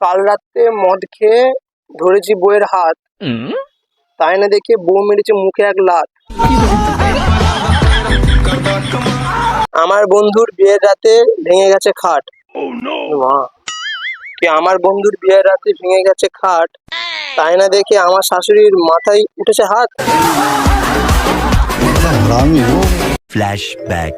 কাল রাত্রে মদ খেয়ে ধরেছি বউয়ের হাত। তাই না দেখে বউ মেরেছে মুখে এক লাত। আমার বন্ধুর বিয়ের রাতে ভেঙে গেছে খাট। কি আমার বন্ধুর বিয়ের রাতে ভেঙে গেছে খাট? তাই না দেখে আমার শাশুড়ির মাথায় উঠেছে হাত? ফ্ল্যাশব্যাক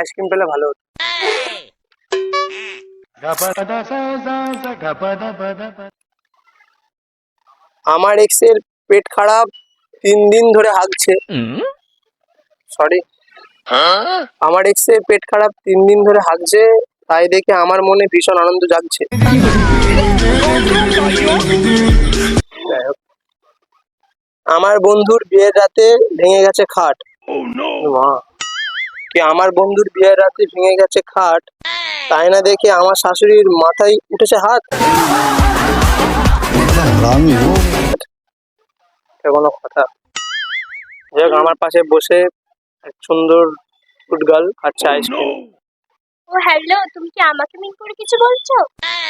আইসক্রিম পেলে ভালো হতো। আমার এক্সের পেট খারাপ তিন দিন ধরে হাগছে। সরি আমার এক্সের পেট খারাপ তিন দিন ধরে হাগছে তাই দেখে আমার মনে ভীষণ আনন্দ জাগছে। আমার বন্ধুর বিয়ের রাতে ভেঙে গেছে খাট। মা। কি আমার বন্ধুর বিয়ের রাতে ভেঙে গেছে খাট? তাই না দেখে আমার শাশুড়ির মাথায় উঠেছে হাত? কোনো কথা। যাই হোক আমার পাশে বসে এক সুন্দর ফুটগাল খাচ্ছে আইসক্রিম ও হ্যালো তুমি কি আমাকে মিন করে কিছু বলছো?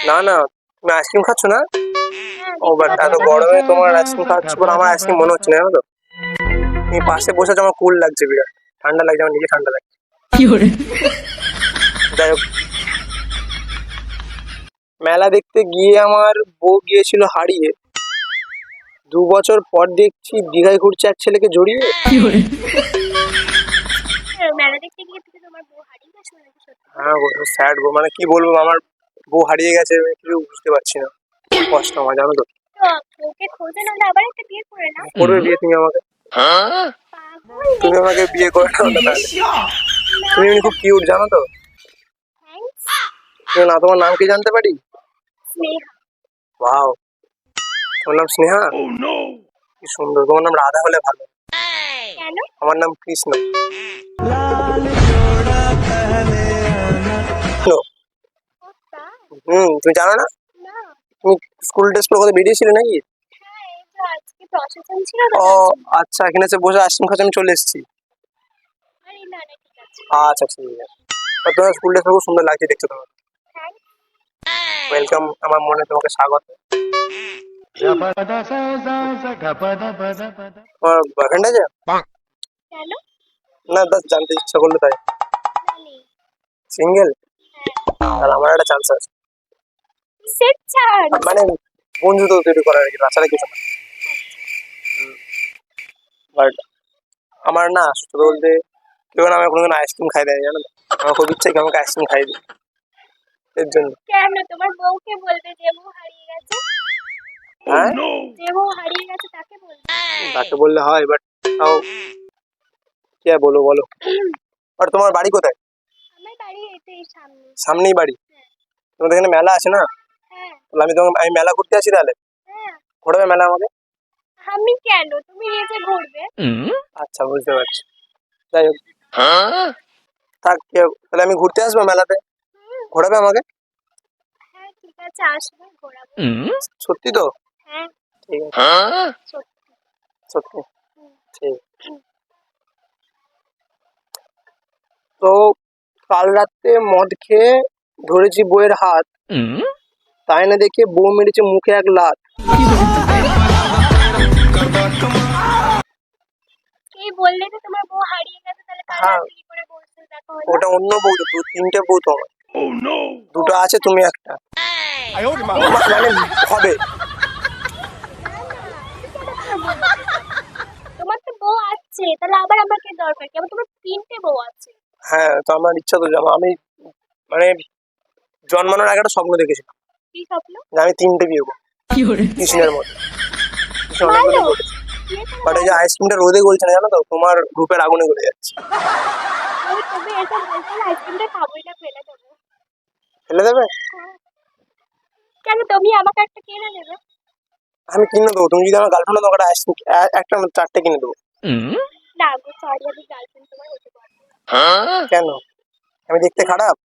না না তুমি আইসক্রিম খাচ্ছ না? হ্যাঁ, ও বাট এত গরমে তোমার আইসক্রিম খাচ্ছ বলে আমার আইসক্রিম মনে হচ্ছে না জানো তো? তুমি পাশে বসে আমার কুল লাগছে বিরাট। ঠান্ডা লাগছে আমার নিজে ঠান্ডা লাগছে। মেলা দেখতে গিয়ে আমার বউ গিয়েছিল হারিয়ে। দু বছর পর দেখছি দীঘায় ঘুরছে এক ছেলেকে জড়িয়ে। হ্যাঁ, মেলা দেখতে গিয়ে তুমি বউ হারিয়ে গেছো নাকি সত্যি? হ্যাঁ স্যাড গো মানে কি বলব আমার বউ হারিয়ে গেছে আমি কিছু বুঝতে পারছি না। খুব কষ্ট আমার জানো তো। তো ওকে খোঁজে নাহলে আবার একটা বিয়ে করে নাও। করবে বিয়ে তুমি আমাকে। তুমি আমাকে বিয়ে করে নাও তাহলে। তুমি এমনি খুব কিউট জানো তো? না তোমার নাম কি জানতে পারি? স্নেহা। ওয়াও তোমার নাম স্নেহা? কি সুন্দর তোমার নাম রাধা হলে ভালো। আমার নাম কৃষ্ণ। হ্যালো হুম তুমি জানো না? তুমি স্কুল ড্রেস পরে কোথাও বেরিয়েছিলে নাকি? হ্যাঁ এই তো আজকে প্রশাসন ছিল। তো ও আচ্ছা এখানে বসে আইসক্রিম খাচ্ছি আমি চলে এসেছি। আচ্ছা ঠিক আছে। তোমার স্কুল ড্রেস খুব সুন্দর লাগছে দেখছ তোমার ওয়েলকাম আমার মনে তোমাকে স্বাগত। তোমার বয়ফ্রেন্ড আছে? না বাস জানতে ইচ্ছা করল তাই। সিঙ্গেল আর আমার একটা চান্স আছে। মানে বন্ধুত্ব তৈরি করার আর কি তাছাড়া কিছু না। বাট আমার না সত্যি বলতে কেউ না আমাকে কোনোদিন আইসক্রিম খাই দেয় জানো আমার খুব ইচ্ছে কি আমাকে আইসক্রিম খাই দিই এর জন্য। কেন? তোমার বউকে বলবে যে বউ হারিয়ে গেছে। হ্যাঁ? যে বউ হারিয়ে গেছে তাকে বলবে। তাকে বললে হয় বাট তাও কি আর বলব বলো? আর তোমার বাড়ি কোথায়? আমার বাড়ি এই সামনে সামনেই বাড়ি? তোমাদের এখানে মেলা আছে না? হ্যাঁ। তাহলে আমি তোমাকে আমি মেলা ঘুরতে আসি তাহলে? হ্যাঁ। ঘোরাবে মেলা আমাকে আমি কেন? তুমি এসে ঘুরবে। আচ্ছা বুঝতে পারছি। যাই হোক। থাক তাহলে আমি ঘুরতে আসব মেলাতে। ঘোরাবে আমাকে? হ্যাঁ ঠিক আছে আসবে ঘোরাবো। সত্যি তো? হ্যাঁ। ঠিক আছে। সত্যি। সত্যি ঠিক। তো কাল রাত্রে মদ খেয়ে ধরেছি বউয়ের হাত। তাই না দেখে বউ মেরেছে মুখে এক লাত। বললে যে তোমার বউ হারিয়ে গেছে তাহলে কাল হ্যাঁ। কি করে বলছো? দেখো ওটা অন্য বউ দু তিনটে বউ তো আমার। দুটো আছে তুমি একটা। মানে হবে। তোমার তো বউ আছে তাহলে আবার আমাকে দরকার কি? আমার তোমার তিনটে বউ আছে। হ্যাঁ তো আমার ইচ্ছা তো যাব আমি মানে জন্মানোর আগে একটা স্বপ্ন দেখেছিলাম। কি স্বপ্ন? যে আমি তিনটে বিয়ে করব। কৃষ্ণের মতো। বাট এই যে আইসক্রিমটা রোদে গলছে না জানো তো? তোমার রূপের আগুনে গলে যাচ্ছে। আমি তুমি এটা বলছো না আইসক্রিমটা খাবোই না ফেলে দেবে। হ্যাঁ। কেন তুমি আমাকে একটা কিনে দেবে? আমি কিনে দেবো। তুমি যদি আমার গার্লফ্রেন্ড তোমাকে আইসক্রিম একটা চারটে কিনে দেবো। না সরি আমি গার্লফ্রেন্ড তোমার হতে পারব কেন? আমি দেখতে খারাপ?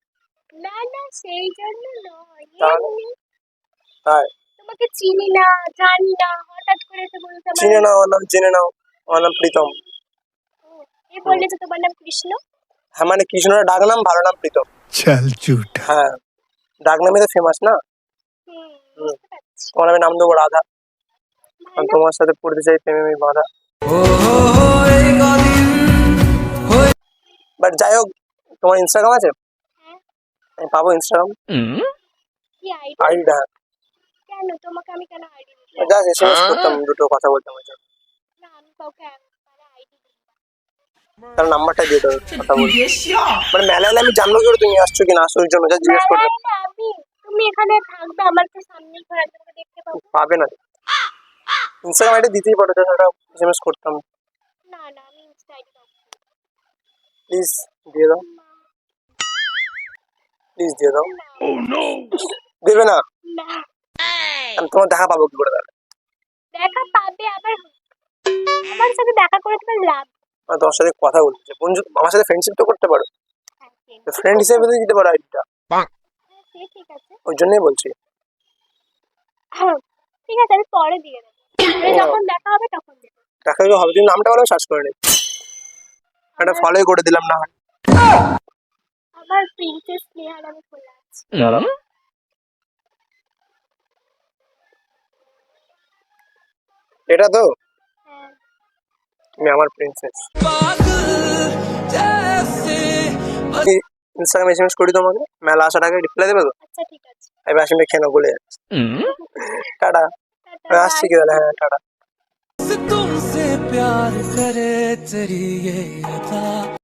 না না সেই জন্য নয়? তাই। তোমাকে চিনি না জানি না হঠাৎ করে তো বলতে পারো চিনি না আমার নাম চিনি না আমার নাম প্রীতম। এ বললে যে তোমার নাম কৃষ্ণ? হ্যাঁ মানে কৃষ্ণের ডাক নাম ভালো নাম প্রীতম। চল চুট। হ্যাঁ ডাক নামে তো ফেমাস না? তোমার আমি নাম দেবো রাধা। আমি তোমার সাথে পড়তে চাই প্রেমে আমি বাধা। বাট যাই হোক তোমার ইনস্টাগ্রাম আছে? হ্যাঁ। আমি পাবো ইনস্টাগ্রাম আইডিটা কেন? তোমাকে আমি কেন আইডি দিই জাস্ট এসএমএস করতাম দুটো কথা বলতাম ওই জন্য। না আমি কাউকে মানে আইডি দিই না। তার নাম্বারটা দিয়ে দেবো কথা বলতে মানে মেলা হলে আমি জানব কি করে তুমি আসছো কি না আসছো ওই জন্য যা জিজ্ঞেস করতাম না, না, আমি তুমি এখানে থাকবে আমার তো সামনে ঘর আমি তোমাকে দেখতে পাবো। পাবে না। ইনস্টাগ্রাম আইডি দিতেই পারো জাস্ট একটা এসএমএস করতাম। না না আমি ইনস্টা আইডি পাবো প্লিজ দিয়ে দাও। প্লিজ দিয়ে দাও। দেবে না। না। আমি তোমার দেখা পাবো কি করে তাহলে? দেখা পাবে আবার আমার সাথে দেখা করে তোমার লাভ। তোমার সাথে কথা বলছি। বন্ধু আমার সাথে ফ্রেন্ডশিপ তো করতে পারো। ফ্রেন্ড হিসেবে তো দিতে পারো আইডিটা হ্যাঁ, ঠিক আছে। ওই জন্যই বলছি। হ্যাঁ, ঠিক আছে আমি পরে দিয়ে দেবো। যখন দেখা হবে তখন দেবো। দেখা হবে তুমি নামটা বলো সার্চ করে নিই একটা ফলোই করে দিলাম না হয়। আমার প্রিন্সেস স্নেহা নামে খোলা আছে। এটা তো হ্যাঁ তুমি আমার প্রিন্সেস ইনস্টাগ্রামে এসএমএস করি তোমাকে মেলা আসার আগে রিপ্লাই দেবে তো আচ্ছা ঠিক আছে এবার আসলে খেয়ে বলে যাচ্ছি টাটা টাটা, আমি আসছি কি তাহলে হ্যাঁ টাটা तुमसे प्यार करे तेरी ये अदा